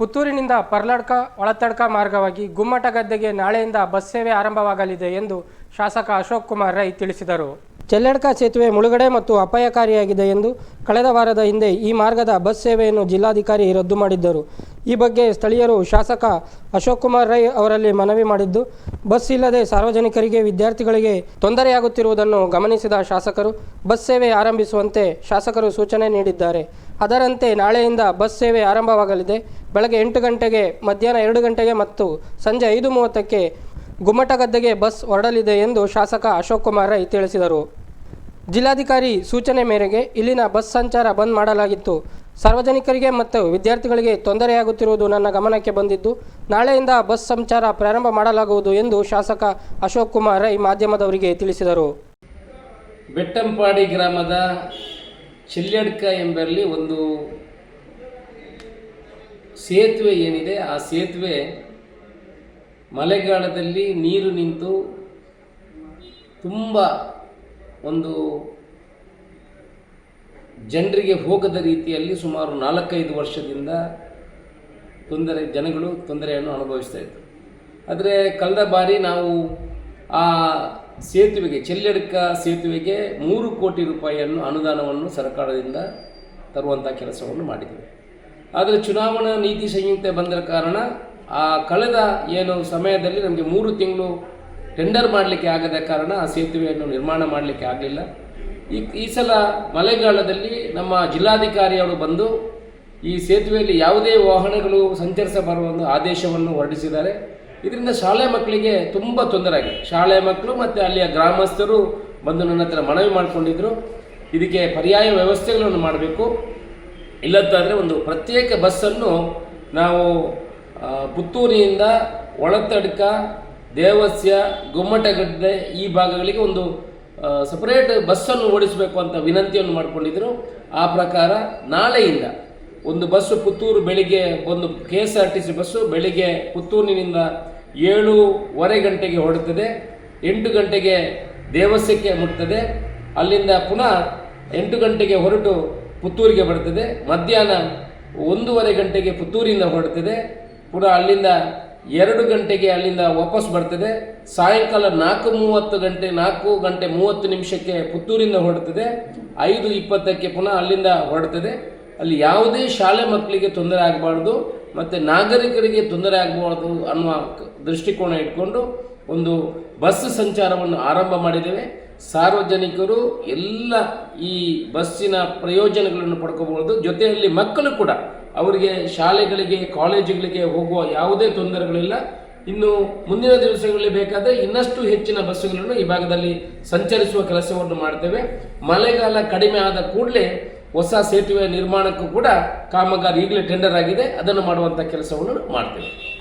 ಪುತ್ತೂರಿನಿಂದ ಪರ್ಲಡ್ಕ, ಒಳತಡ್ಕ ಮಾರ್ಗವಾಗಿ ಗುಮ್ಮಟ ಗದ್ದೆಗೆ ನಾಳೆಯಿಂದ ಬಸ್ ಸೇವೆ ಆರಂಭವಾಗಲಿದೆ ಎಂದು ಶಾಸಕ ಅಶೋಕ್ ಕುಮಾರ್ ರೈ ತಿಳಿಸಿದರು. ಚೆಲ್ಲಡ್ಕ ಸೇತುವೆ ಮುಳುಗಡೆ ಮತ್ತು ಅಪಾಯಕಾರಿಯಾಗಿದೆ ಎಂದು ಕಳೆದ ವಾರದ ಹಿಂದೆ ಈ ಮಾರ್ಗದ ಬಸ್ ಸೇವೆಯನ್ನು ಜಿಲ್ಲಾಧಿಕಾರಿ ರದ್ದು ಮಾಡಿದ್ದರು. ಈ ಬಗ್ಗೆ ಸ್ಥಳೀಯರು ಶಾಸಕ ಅಶೋಕ್ ಕುಮಾರ್ ರೈ ಅವರಲ್ಲಿ ಮನವಿ ಮಾಡಿದ್ದು, ಬಸ್ ಇಲ್ಲದೆ ಸಾರ್ವಜನಿಕರಿಗೆ ವಿದ್ಯಾರ್ಥಿಗಳಿಗೆ ತೊಂದರೆಯಾಗುತ್ತಿರುವುದನ್ನು ಗಮನಿಸಿದ ಶಾಸಕರು, ಬಸ್ ಸೇವೆ ಆರಂಭಿಸುವಂತೆ ಶಾಸಕರು ಸೂಚನೆ ನೀಡಿದ್ದಾರೆ. ಅದರಂತೆ ನಾಳೆಯಿಂದ ಬಸ್ ಸೇವೆ ಆರಂಭವಾಗಲಿದೆ. ಬೆಳಗ್ಗೆ ಎಂಟು ಗಂಟೆಗೆ ಮಧ್ಯಾಹ್ನ ಎರಡು ಗಂಟೆಗೆ ಮತ್ತು ಸಂಜೆ ಐದು ಮೂವತ್ತಕ್ಕೆ ಗುಮ್ಮಟಗದ್ದೆಗೆ ಬಸ್ ಹೊರಡಲಿದೆ ಎಂದು ಶಾಸಕ ಅಶೋಕ್ ಕುಮಾರ್ ರೈ ತಿಳಿಸಿದರು. ಜಿಲ್ಲಾಧಿಕಾರಿ ಸೂಚನೆ ಮೇರೆಗೆ ಇಲ್ಲಿನ ಬಸ್ ಸಂಚಾರ ಬಂದ್ ಮಾಡಲಾಗಿತ್ತು. ಸಾರ್ವಜನಿಕರಿಗೆ ಮತ್ತು ವಿದ್ಯಾರ್ಥಿಗಳಿಗೆ ತೊಂದರೆಯಾಗುತ್ತಿರುವುದು ನನ್ನ ಗಮನಕ್ಕೆ ಬಂದಿದ್ದು, ನಾಳೆಯಿಂದ ಬಸ್ ಸಂಚಾರ ಪ್ರಾರಂಭ ಮಾಡಲಾಗುವುದು ಎಂದು ಶಾಸಕ ಅಶೋಕ್ ಕುಮಾರ್ ರೈ ಮಾಧ್ಯಮದವರಿಗೆ ತಿಳಿಸಿದರು. ಬೆಟ್ಟಂಪಾಡಿ ಗ್ರಾಮದ ಚಿಲ್ಯಡ್ಕ ಎಂಬಲ್ಲಿ ಒಂದು ಸೇತುವೆ ಏನಿದೆ, ಆ ಸೇತುವೆ ಮಳೆಗಾಲದಲ್ಲಿ ನೀರು ನಿಂತು ತುಂಬ ಒಂದು ಜನರಿಗೆ ಹೋಗದ ರೀತಿಯಲ್ಲಿ ಸುಮಾರು ನಾಲ್ಕೈದು ವರ್ಷದಿಂದ ತೊಂದರೆ, ಜನಗಳು ತೊಂದರೆಯನ್ನು ಅನುಭವಿಸ್ತಾ ಇದ್ದರು ಆದರೆ ಕಳೆದ ಬಾರಿ ನಾವು ಆ ಸೇತುವೆಗೆ, ಚೆಲ್ಲಡ್ಕ ಸೇತುವೆಗೆ ಮೂರು ಕೋಟಿ ರೂಪಾಯಿಯನ್ನು ಅನುದಾನವನ್ನು ಸರ್ಕಾರದಿಂದ ತರುವಂಥ ಕೆಲಸವನ್ನು ಮಾಡಿದ್ದೇವೆ. ಆದರೆ ಚುನಾವಣಾ ನೀತಿ ಸಂಹಿತೆ ಬಂದ ಕಾರಣ ಆ ಕಳೆದ ಏನು ಸಮಯದಲ್ಲಿ ನಮಗೆ ಮೂರು ತಿಂಗಳು ಟೆಂಡರ್ ಮಾಡಲಿಕ್ಕೆ ಆಗದ ಕಾರಣ ಆ ಸೇತುವೆಯನ್ನು ನಿರ್ಮಾಣ ಮಾಡಲಿಕ್ಕೆ ಆಗಲಿಲ್ಲ. ಈ ಈ ಸಲ ಮಳೆಗಾಲದಲ್ಲಿ ನಮ್ಮ ಜಿಲ್ಲಾಧಿಕಾರಿಯವರು ಬಂದು ಈ ಸೇತುವೆಯಲ್ಲಿ ಯಾವುದೇ ವಾಹನಗಳು ಸಂಚರಿಸಬಾರದು ಆದೇಶವನ್ನು ಹೊರಡಿಸಿದ್ದಾರೆ. ಇದರಿಂದ ಶಾಲೆ ಮಕ್ಕಳಿಗೆ ತುಂಬ ತೊಂದರೆ ಆಗಿದೆ. ಶಾಲೆ ಮಕ್ಕಳು ಮತ್ತು ಅಲ್ಲಿಯ ಗ್ರಾಮಸ್ಥರು ಬಂದು ನನ್ನ ಹತ್ರ ಮನವಿ ಮಾಡಿಕೊಂಡಿದ್ರು. ಇದಕ್ಕೆ ಪರ್ಯಾಯ ವ್ಯವಸ್ಥೆಗಳನ್ನು ಮಾಡಬೇಕು. ಇಲ್ಲದ್ದಾದರೆ ಒಂದು ಪ್ರತ್ಯೇಕ ಬಸ್ಸನ್ನು ನಾವು ಪುತ್ತೂರಿನಿಂದ ಒಳತಡ್ಕ, ದೇವಸ್ಯ, ಗುಮ್ಮಟಗಡ್ಡೆ ಈ ಭಾಗಗಳಿಗೆ ಒಂದು ಸಪರೇಟ್ ಬಸ್ಸನ್ನು ಓಡಿಸಬೇಕು ಅಂತ ವಿನಂತಿಯನ್ನು ಮಾಡಿಕೊಂಡಿದ್ದರು ಆ ಪ್ರಕಾರ ನಾಳೆಯಿಂದ ಒಂದು ಬಸ್ಸು ಪುತ್ತೂರು ಬೆಳಿಗ್ಗೆ ಒಂದು K S R T C bus ಬೆಳಿಗ್ಗೆ ಪುತ್ತೂರಿನಿಂದ ಏಳೂವರೆ ಗಂಟೆಗೆ ಹೊರಡುತ್ತದೆ ಎಂಟು ಗಂಟೆಗೆ ದೇವಸ್ಥಕ್ಕೆ ಮುಟ್ತದೆ, ಅಲ್ಲಿಂದ ಪುನಃ ಎಂಟು ಗಂಟೆಗೆ ಹೊರಟು ಪುತ್ತೂರಿಗೆ ಬರ್ತದೆ, ಮಧ್ಯಾಹ್ನ ಒಂದೂವರೆ ಗಂಟೆಗೆ ಪುತ್ತೂರಿಂದ ಹೊರಡ್ತದೆ, ಪುನಃ ಅಲ್ಲಿಂದ ಎರಡು ಗಂಟೆಗೆ ಅಲ್ಲಿಂದ ವಾಪಸ್ ಬರ್ತದೆ, ಸಾಯಂಕಾಲ ನಾಲ್ಕು ಮೂವತ್ತು ಗಂಟೆ, ನಾಲ್ಕು ಗಂಟೆ ಮೂವತ್ತು ನಿಮಿಷಕ್ಕೆ ಪುತ್ತೂರಿಂದ ಹೊರಡ್ತದೆ, ಐದು ಇಪ್ಪತ್ತಕ್ಕೆ ಪುನಃ ಅಲ್ಲಿಂದ ಹೊರಡ್ತದೆ. ಅಲ್ಲಿ ಯಾವುದೇ ಶಾಲೆ ಮಕ್ಕಳಿಗೆ ತೊಂದರೆ ಆಗಬಾರ್ದು, ಮತ್ತು ನಾಗರಿಕರಿಗೆ ತೊಂದರೆ ಆಗಬಾರ್ದು ಅನ್ನುವ ದೃಷ್ಟಿಕೋನ ಇಟ್ಕೊಂಡು ಒಂದು ಬಸ್ ಸಂಚಾರವನ್ನು ಆರಂಭ ಮಾಡಿದ್ದೇವೆ. ಸಾರ್ವಜನಿಕರು ಎಲ್ಲ ಈ ಬಸ್ಸಿನ ಪ್ರಯೋಜನಗಳನ್ನು ಪಡ್ಕೋಬಹುದು. ಜೊತೆಯಲ್ಲಿ ಮಕ್ಕಳು ಕೂಡ ಅವರಿಗೆ ಶಾಲೆಗಳಿಗೆ, ಕಾಲೇಜುಗಳಿಗೆ ಹೋಗುವ ಯಾವುದೇ ತೊಂದರೆಗಳಿಲ್ಲ. ಇನ್ನು ಮುಂದಿನ ದಿವಸಗಳಲ್ಲಿ ಬೇಕಾದರೆ ಇನ್ನಷ್ಟು ಹೆಚ್ಚಿನ ಬಸ್ಸುಗಳನ್ನು ಈ ಭಾಗದಲ್ಲಿ ಸಂಚರಿಸುವ ಕೆಲಸವನ್ನು ಮಾಡ್ತೇವೆ. ಮಳೆಗಾಲ ಕಡಿಮೆ ಆದ ಕೂಡಲೇ ಹೊಸ ಸೇತುವೆ ನಿರ್ಮಾಣಕ್ಕೂ ಕೂಡ ಕಾಮಗಾರಿ ಈಗಲೇ ಟೆಂಡರ್ ಆಗಿದೆ. ಅದನ್ನು ಮಾಡುವಂಥ ಕೆಲಸವನ್ನು ಮಾಡ್ತೇವೆ.